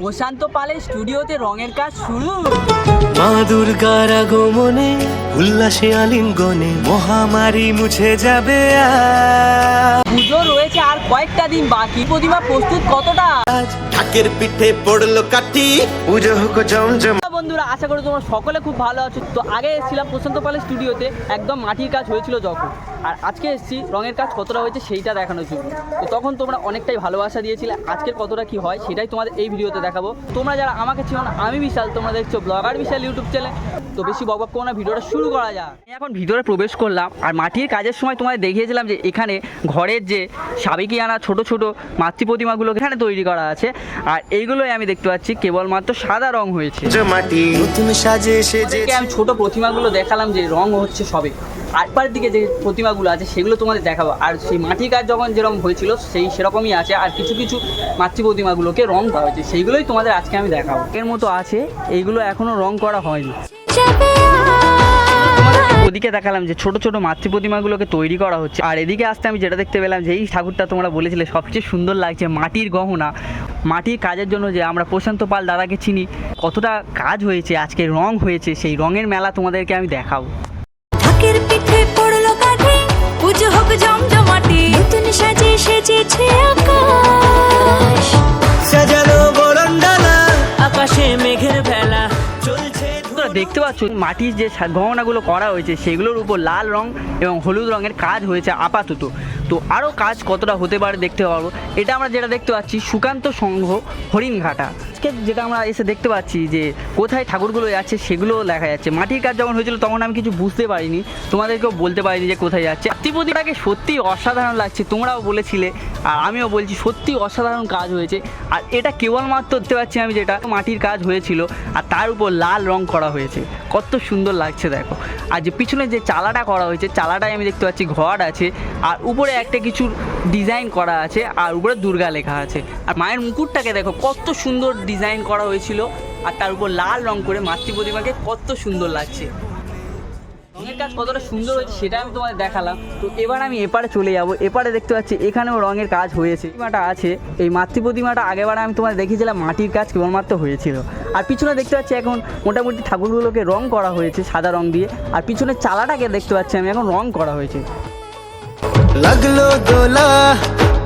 প্রশান্ত পালের স্টুডিওতে রঙের কাজ শুরু। মা দুর্গার আগমনে উল্লাসে আলিঙ্গনে মহামারী মুছে যাবে পুজো রয়েছে আর কয়েকটা দিন বাকি। প্রতিমা প্রস্তুত কতটা? ঢাকের পিঠে পড়ল কাটি পুজো হোক জমজম বন্ধুরা, আশা করি তোমরা সকলে খুব ভালো আছো। তো আগে এসেছিলাম প্রশান্ত পালের স্টুডিওতে, একদম মাটির কাজ হয়েছিল যখন। আর আজকে এসেছি, রঙের কাজ কতটা হয়েছে সেইটা দেখানোর জন্য। তো তখন তোমরা অনেকটাই ভালোবাসা দিয়েছিলে, আজকের কতটা কি হয় সেটাই তোমাদের এই ভিডিওতে দেখাবো। তোমরা যারা আমাকে ছিল না, আমি বিশাল, তোমরা দেখছ ব্লগার বিশাল ইউটিউব চ্যানেল। তো বেশি বকবক করো না, ভিডিওটা শুরু করা যাক। আমি এখন ভিতরে প্রবেশ করলাম, আর মাটির কাজের সময় তোমাদের দেখিয়েছিলাম যে এখানে ঘরের যে সাবেকি আনা ছোট ছোট মাতৃ প্রতিমাগুলো এখানে তৈরি করা আছে। আর এইগুলোই আমি দেখতে পাচ্ছি, কেবলমাত্র সাদা রং হয়েছে। মাটি নতুন সাজে সেজে আমি ছোট প্রতিমাগুলো দেখালাম যে রং হচ্ছে সবে। আটপার দিকে যে প্রতিমাগুলো আছে সেগুলো তোমাদের দেখাবো। আর সেই মাটির কাজ যখন যেরকম হয়েছিল সেই সেরকমই আছে। আর কিছু কিছু মাতৃ প্রতিমাগুলোকে রং করা হয়েছে। সেইগুলোই তোমাদের আজকে আমি দেখাবো। এর মতো আছে। এইগুলো এখনও রং করা হয়নি। ওদিকে দেখালাম যে ছোট ছোট মাতৃ প্রতিমাগুলোকে তৈরি করা হচ্ছে। আর এদিকে আসতে আমি যেটা দেখতে পেলাম যে, এই ঠাকুরটা তোমরা বলেছিলে, সবচেয়ে সুন্দর লাগছে মাটির গহনা। মাটির কাজের জন্য যে আমরা প্রশান্ত পাল দাদাকে চিনি, কতটা কাজ হয়েছে, আজকে রং হয়েছে, সেই রঙের মেলা তোমাদেরকে আমি দেখাবো। পুজো হোক জমজমাটি, নতুন সাজে সেজেছে আকাশ। দেখতে পাচ্ছ, মাটির যে গহনাগুলো করা হয়েছে, সেগুলোর উপর লাল রং এবং হলুদ রঙের কাজ হয়েছে আপাতত। তো আরও কাজ কতটা হতে পারে দেখতে পাবো। এটা আমরা যেটা দেখতে পাচ্ছি, সুকান্ত সংঘ হরিণঘাটা। আজকে যেটা আমরা এসে দেখতে পাচ্ছি যে কোথায় ঠাকুরগুলো যাচ্ছে সেগুলো দেখা যাচ্ছে। মাটির কাজ যখন হয়েছিল তখন আমি কিছু বুঝতে পারিনি। তোমাদেরকেও বলতে পারিনি যে কোথায় যাচ্ছে। ত্রিপতিটাকে সত্যি অসাধারণ লাগছে, তোমরাও বলেছিলে, আর আমিও বলছি সত্যি অসাধারণ কাজ হয়েছে। আর এটা কেবলমাত্র দেখতে পাচ্ছি আমি যেটা, মাটির কাজ হয়েছিল, আর তার উপর লাল রং করা হয়েছে। কত সুন্দর লাগছে দেখো। আর যে পিছনে যে চালাটা করা হয়েছে, চালাটায় আমি দেখতে পাচ্ছি ঘর আছে, আর উপরে একটা কিছু ডিজাইন করা আছে, আর উপরে দুর্গা লেখা আছে। আর মায়ের মুকুটটাকে দেখো, কত সুন্দর ডিজাইন করা হয়েছিল আর তার উপর লাল রং করে মাতৃ প্রতিমাকে কত সুন্দর লাগছে। রঙের কাজ কতটা সুন্দর হয়েছে সেটা আমি তোমাদের দেখালাম। তো এবার আমি এপারে চলে যাব। এপারে দেখতে পাচ্ছি এখানেও রঙের কাজ হয়েছে। প্রতিমাটা আছে। এই মাতৃ প্রতিমাটা আগেবার আমি তোমাদের দেখিয়েছিলাম, মাটির কাজ কেবলমাত্র হয়েছিল। আর পিছনে দেখতে পাচ্ছি এখন মোটামুটি ঠাকুরগুলোকে রং করা হয়েছে সাদা রং দিয়ে। আর পিছনে চালাটাকে দেখতে পাচ্ছি আমি, এখন রং করা হয়েছে। লাগল দোলা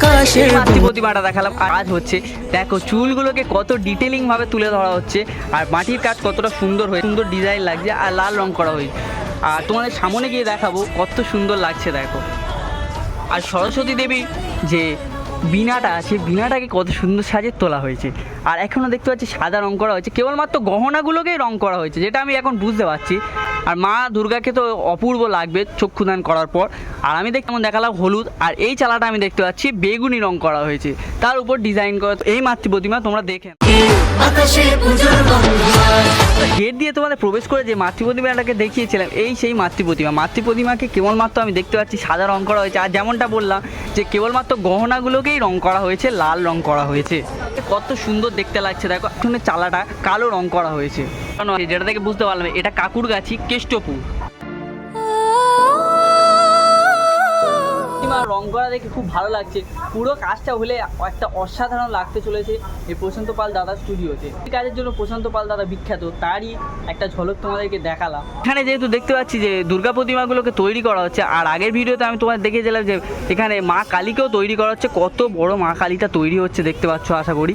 মাতৃ প্রতিমাটা দেখালাম। কাজ হচ্ছে দেখো চুলগুলোকে কত ডিটেলিং ভাবে তুলে ধরা হচ্ছে আর মাটির কাজ কতটা সুন্দর হয়ে সুন্দর ডিজাইন লাগছে আর লাল রং করা হয়েছে। আর তোমাদের সামনে গিয়ে দেখাবো কত সুন্দর লাগছে দেখো। আর সরস্বতী দেবী যে বিনাটা আছে বিনাটাকে কত সুন্দর সাজে তোলা হয়েছে। আর এখনও দেখতে পাচ্ছি সাদা রং করা হয়েছে। কেবলমাত্র গহনাগুলোকেই রং করা হয়েছে, যেটা আমি এখন বুঝতে পারছি। আর মা দুর্গাকে তো অপূর্ব লাগবে চক্ষুদান করার পর। আর আমি দেখতে যেমন দেখালাম হলুদ, আর এই চালাটা আমি দেখতে পাচ্ছি বেগুনি রং করা হয়েছে। তার উপর ডিজাইন করা এই মাতৃ প্রতিমা তোমরা দেখে গেট দিয়ে তোমাদের প্রবেশ করে যে মাতৃ প্রতিমাটাকে দেখিয়েছিলাম, এই সেই মাতৃ প্রতিমা মাতৃ প্রতিমাকে কেবলমাত্র আমি দেখতে পাচ্ছি সাদা রং করা হয়েছে। আর যেমনটা বললাম যে কেবলমাত্র গহনাগুলোকেই রং করা হয়েছে, লাল রং করা হয়েছে। কত সুন্দর দেখতে লাগছে, দেখো এখানে চালাটা কালো রং করা হয়েছে। যেটা থেকে বুঝতে পারলাম, এটা কাকুরগাছি কেষ্টপুর প্রতিমা রং করা দেখে খুব ভালো লাগছে। পুরো কাজটা হলে একটা অসাধারণ লাগতে চলেছে এই প্রশান্ত পাল দাদা স্টুডিওতে। এই কাজের জন্য প্রশান্ত পাল দাদা বিখ্যাত, তারই একটা ঝলক তোমাদেরকে দেখালাম। এখানে যেহেতু দেখতে পাচ্ছি যে দুর্গা প্রতিমাগুলোকে তৈরি করা হচ্ছে, আর আগের ভিডিওতে আমি তোমাদের দেখিয়েছিলাম যে এখানে মা কালীকেও তৈরি করা হচ্ছে, কত বড় মা কালীটা তৈরি হচ্ছে দেখতে পাচ্ছ, আশা করি।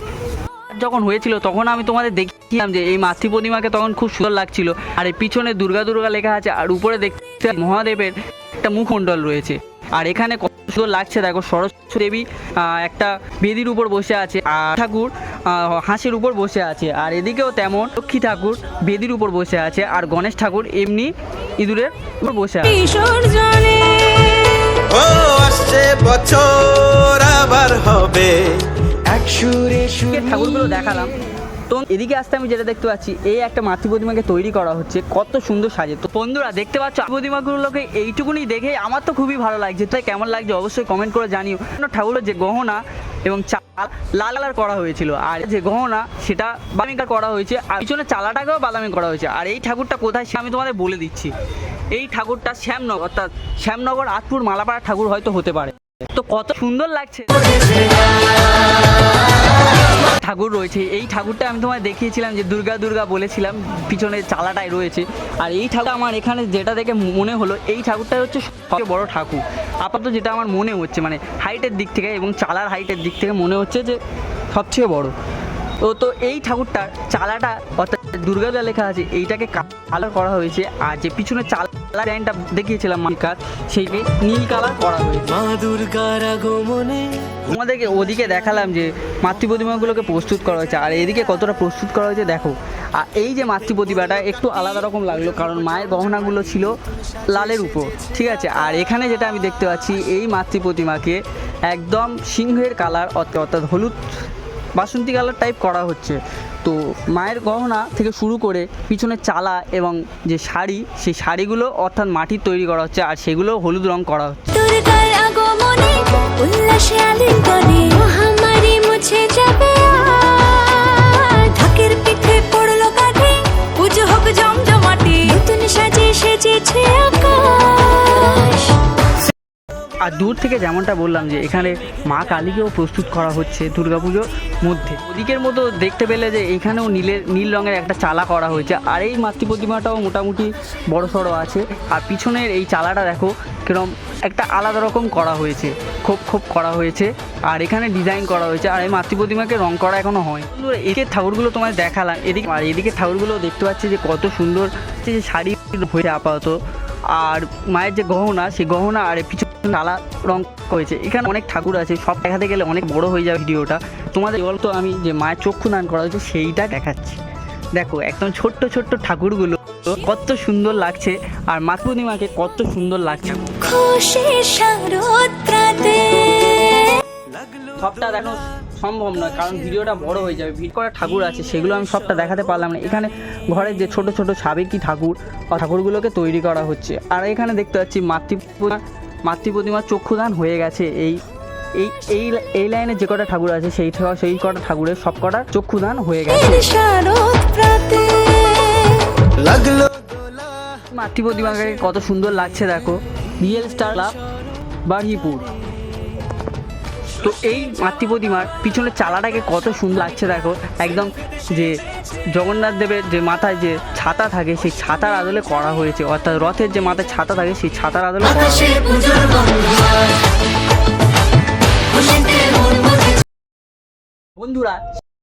যখন হয়েছিল তখন আমি তোমাদের দেখিলাম যে এই মাতৃ প্রতিমাকে তখন খুব সুন্দর লাগছিল, আর এই পিছনে দুর্গা দুর্গা লেখা আছে, আর উপরে দেখতে মহাদেবের একটা মুখমণ্ডল রয়েছে। আর এখানে কত সুন্দর লাগছে দেখো সরস্বতী দেবী আহ, একটা বেদির উপর বসে আছে আর ঠাকুর আহ, হাঁসের উপর বসে আছে। আর এদিকেও তেমন লক্ষ্মী ঠাকুর বেদির উপর বসে আছে আর গণেশ ঠাকুর এমনি ইঁদুরের উপর বসে আছে। বছর আবার হবে। ঠাকুরগুলো দেখালাম। তো এদিকে আসতে আমি যেটা দেখতে পাচ্ছি, এই একটা মাতৃ প্রতিমাকে তৈরি করা হচ্ছে। কত সুন্দর সাজে তো বন্ধুরা, দেখতে পাচ্ছ প্রতিমাগুলোকে এইটুকুনি দেখে আমার তো খুবই ভালো লাগছে। তাই কেমন লাগছে অবশ্যই কমেন্ট করে জানিও। ঠাকুরের যে গহনা এবং চাল লাল কালার করা হয়েছিল। আর যে গহনা, সেটা বাদামি কালার করা হয়েছে। আর পিছনে চালাটাকেও বাদামি করা হয়েছে। আর এই ঠাকুরটা কোথায়, সে আমি তোমাদের বলে দিচ্ছি। এই ঠাকুরটা শ্যামনগর, অর্থাৎ শ্যামনগর আটপুর মালাপাড়া ঠাকুর হয়তো হতে পারে। তো কত সুন্দর লাগছে। ঠাকুর রয়েছে। এই ঠাকুরটা আমি তোমায় দেখিয়েছিলাম যে দুর্গা দুর্গা বলেছিলাম পিছনে চালাটাই রয়েছে। আর এই ঠাকুর আমার এখানে যেটা দেখে মনে হলো, এই ঠাকুরটাই হচ্ছে সবচেয়ে বড় ঠাকুর। আপাতত যেটা আমার মনে হচ্ছে মানে হাইটের দিক থেকে এবং চালার হাইটের দিক থেকে মনে হচ্ছে যে সবচেয়ে বড়। তো তো এই ঠাকুরটার চালাটা, অর্থাৎ দুর্গাদা লেখা আছে, এইটাকে কালার করা হয়েছে, আর যে পিছনে চালা লাইনটা দেখিয়েছিলাম মালিকার সেইকে নীল কালার করা হয়েছে। মা দুর্গার আগমনে। তোমাদেরকে ওদিকে দেখালাম যে মাতৃ প্রতিমাগুলোকে প্রস্তুত করা হয়েছে আর এদিকে কতটা প্রস্তুত করা হয়েছে দেখো। আর এই যে মাতৃ প্রতিমাটা একটু আলাদা রকম লাগল কারণ মায়ের গহনাগুলো ছিল লালের উপর ঠিক আছে? আর এখানে যেটা আমি দেখতে পাচ্ছি এই মাতৃ প্রতিমাকে একদম সিংহের কালার অর্থাৎ হলুদ বাসন্তী কালার টাইপ করা হচ্ছে। তো মায়ের গহনা থেকে শুরু করে পিছনে চালা এবং যে শাড়ি, সেই শাড়িগুলো অর্থাৎ মাটির তৈরি করা হচ্ছে আর সেগুলো হলুদ রং করা হচ্ছে। আর দূর থেকে যেমনটা বললাম যে এখানে মা কালীকেও প্রস্তুত করা হচ্ছে দুর্গাপুজোর মধ্যে। ওদিকের মতো দেখতে পেলে যে এখানেও নীলের নীল রঙের একটা চালা করা হয়েছে। আর এই মাতৃ প্রতিমাটাও মোটামুটি বড় সড়ো আছে। আর পিছনের এই চালাটা দেখো কিরম একটা আলাদা রকম করা হয়েছে। খোপ খোপ করা হয়েছে। আর এখানে ডিজাইন করা হয়েছে। আর এই মাতৃ প্রতিমাকে রং করা এখনও হয় এদিকে ঠাকুরগুলো তোমায় দেখালাম। এদিকে, আর এদিকে ঠাকুরগুলো দেখতে পাচ্ছি যে কত সুন্দর যে শাড়ি হয়েছে আপাতত। আর মায়ের যে গহনা সেই গহনা আর পিছনে নালা রং করেছে। এখানে অনেক ঠাকুর আছে সব দেখাতে গেলে অনেক বড় হয়ে যাবে ভিডিওটা। তোমাদের বলতো আমি যে মায়ের চক্ষু দান করা হয়েছে সেইটা দেখাচ্ছি। দেখো একদম ছোট্ট ছোট্ট ঠাকুরগুলো কত সুন্দর লাগছে আর মা পূর্ণিমাকে কত সুন্দর লাগছে। সবটা দেখানো সম্ভব নয় কারণ ভিডিওটা বড় হয়ে যাবে ভিড় করা ঠাকুর আছে সেগুলো আমি সবটা দেখাতে পারলাম না। এখানে ঘরের যে ছোট ছোট সাবেকি ঠাকুর বা ঠাকুরগুলোকে তৈরি করা হচ্ছে। আর এখানে দেখতে পাচ্ছি মাতৃ মাতৃ প্রতিমার চক্ষুদান হয়ে গেছে। এই এই এই এই লাইনে যে কটা ঠাকুর আছে সেই সেই কটা ঠাকুরের সব কটা চক্ষুদান হয়ে গেছে। মাতৃ প্রতিমাকে কত সুন্দর লাগছে দেখো। রিয়েল স্টার ক্লাব বারহিপুর তো এই মাতৃ প্রতিমার পিছনের চালাটাকে কত সুন্দর লাগছে দেখো। একদম যে জগন্নাথ দেবের যে মাথায় যে ছাতা থাকে সেই ছাতার আদলে করা হয়েছে। অর্থাৎ রথের যে মাথায় ছাতা থাকে সেই ছাতার আদলে করা বন্ধুরা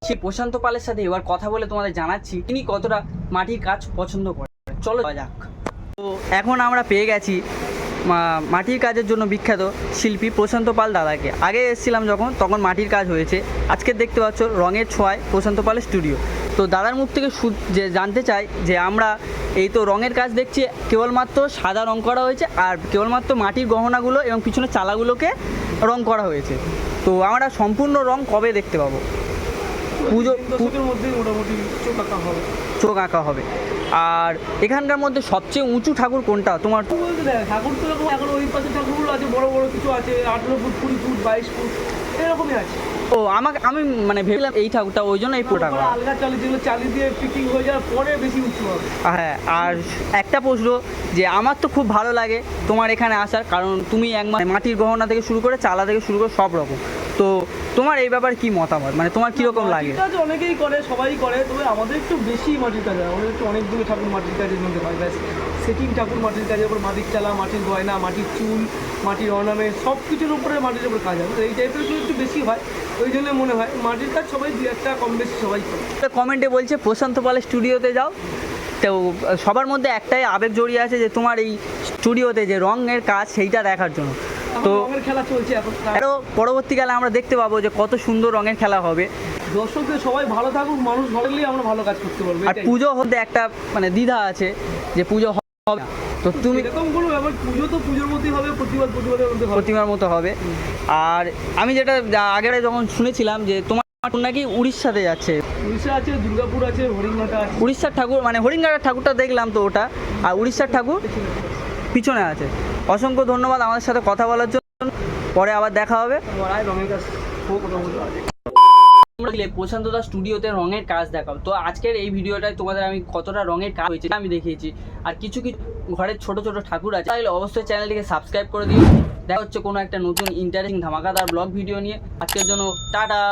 সেই প্রশান্ত পালের সাথে এবার কথা বলে তোমাদের জানাচ্ছি তিনি কতটা মাটির কাজ পছন্দ করেন। চলো যাক। তো এখন আমরা পেয়ে গেছি মাটির কাজের জন্য বিখ্যাত শিল্পী প্রশান্ত পাল দাদাকে। আগে এসেছিলাম যখন তখন মাটির কাজ হয়েছে। আজকে দেখতে পাচ্ছ রঙের ছোঁয়ায় প্রশান্ত পালের স্টুডিও তো দাদার মুখ থেকে যে জানতে চাই যে আমরা এই তো রঙের কাজ দেখছি কেবলমাত্র সাদা রং করা হয়েছে আর কেবলমাত্র মাটির গহনাগুলো এবং পিছনে চালাগুলোকে রং করা হয়েছে। তো আমরা সম্পূর্ণ রং কবে দেখতে পাবো? পুজো মধ্যে মোটামুটি চোখ আঁকা হবে। চোখ আঁকা হবে। আর এখানকার মধ্যে সবচেয়ে উঁচু ঠাকুর কোনটা? তোমার ঠাকুর তো এখন ওই পাশে ঠাকুরগুলো আছে বড় বড় কিছু আছে আঠেরো ফুট কুড়ি ফুট বাইশ ফুট এরকমই আছে। ও আমাকে আমি মানে ভেবেছিলাম এই ঠাকুরটা ওই জন্য এই পুরোটা আলগা চালি যেগুলো চালি দিয়ে ফিটিং হয়ে যাওয়ার পরে বেশি উঁচু হবে। হ্যাঁ আর একটা প্রশ্ন যে আমার তো খুব ভালো লাগে তোমার এখানে আসার কারণ তুমি এক মাটির গহনা থেকে শুরু করে চালা থেকে শুরু করে সব রকম। তো তোমার এই ব্যাপারে কি মতামত? মানে তোমার কীরকম লাগে? কাজ অনেকেই করে সবাই করে তবে আমাদের একটু বেশি মাটির কাজ হয়। আমাদের একটু অনেক দূরে ঠাকুর মাটির কাজের মধ্যে হয়। ব্যাস সেটিং ঠাকুর মাটির কাজের উপর মাটির চালা মাটির গয়না মাটির চুল মাটির অর্নামেন্ট সব কিছুর উপরে মাটির উপর কাজ হয়। তো এই টাইপের একটু বেশি হয় ওই জন্য মনে হয় মাটির কাজ সবাই দু একটা কম বেশি সবাই করে। কমেন্টে বলছে প্রশান্ত পালের স্টুডিওতে যাও। তো সবার মধ্যে একটাই আবেগ জড়িয়ে আছে যে তোমার এই স্টুডিওতে যে রঙের কাজ সেইটা দেখার জন্য। তো খেলা চলছে এখন আরও পরবর্তীকালে আমরা দেখতে পাবো যে কত সুন্দর রঙের খেলা হবে। দর্শকদের সবাই ভালো থাকুক মানুষ লাগলেই আমরা ভালো কাজ করতে পারব আর পুজো হতে একটা মানে দ্বিধা আছে যে পুজো হবে। তো তুমি এরকম কোনো ব্যাপার পুজো তো পুজোর মধ্যেই হবে প্রতিবাদ প্রতিবাদের মধ্যে প্রতিমার মতো হবে। আর আমি যেটা আগের যখন শুনেছিলাম যে তোমার নাকি উড়িষ্যাতে যাচ্ছে। উড়িষ্যা আছে দুর্গাপুর আছে হরিণঘাটা আছে। উড়িষ্যার ঠাকুর মানে হরিঙ্গার ঠাকুরটা দেখলাম তো ওটা আর উড়িষ্যার ঠাকুর পিছনে আছে। অসংখ্য ধন্যবাদ আমাদের সাথে কথা বলার জন্য। পরে আবার দেখা হবে। প্রশান্ত দা স্টুডিওতে রঙের কাজ দেখাও। তো আজকের এই ভিডিওটায় তোমাদের আমি কতটা রঙের কাজ হয়েছে আমি দেখিয়েছি। আর কিছু কিছু ঘরের ছোট ছোট ঠাকুর আছে। তাহলে অবশ্যই চ্যানেলটিকে সাবস্ক্রাইব করে দিও। দেখা হচ্ছে কোনো একটা নতুন ইন্টারেস্টিং ধামাকাদার ব্লগ ভিডিও নিয়ে। আজকের জন্য টাটা।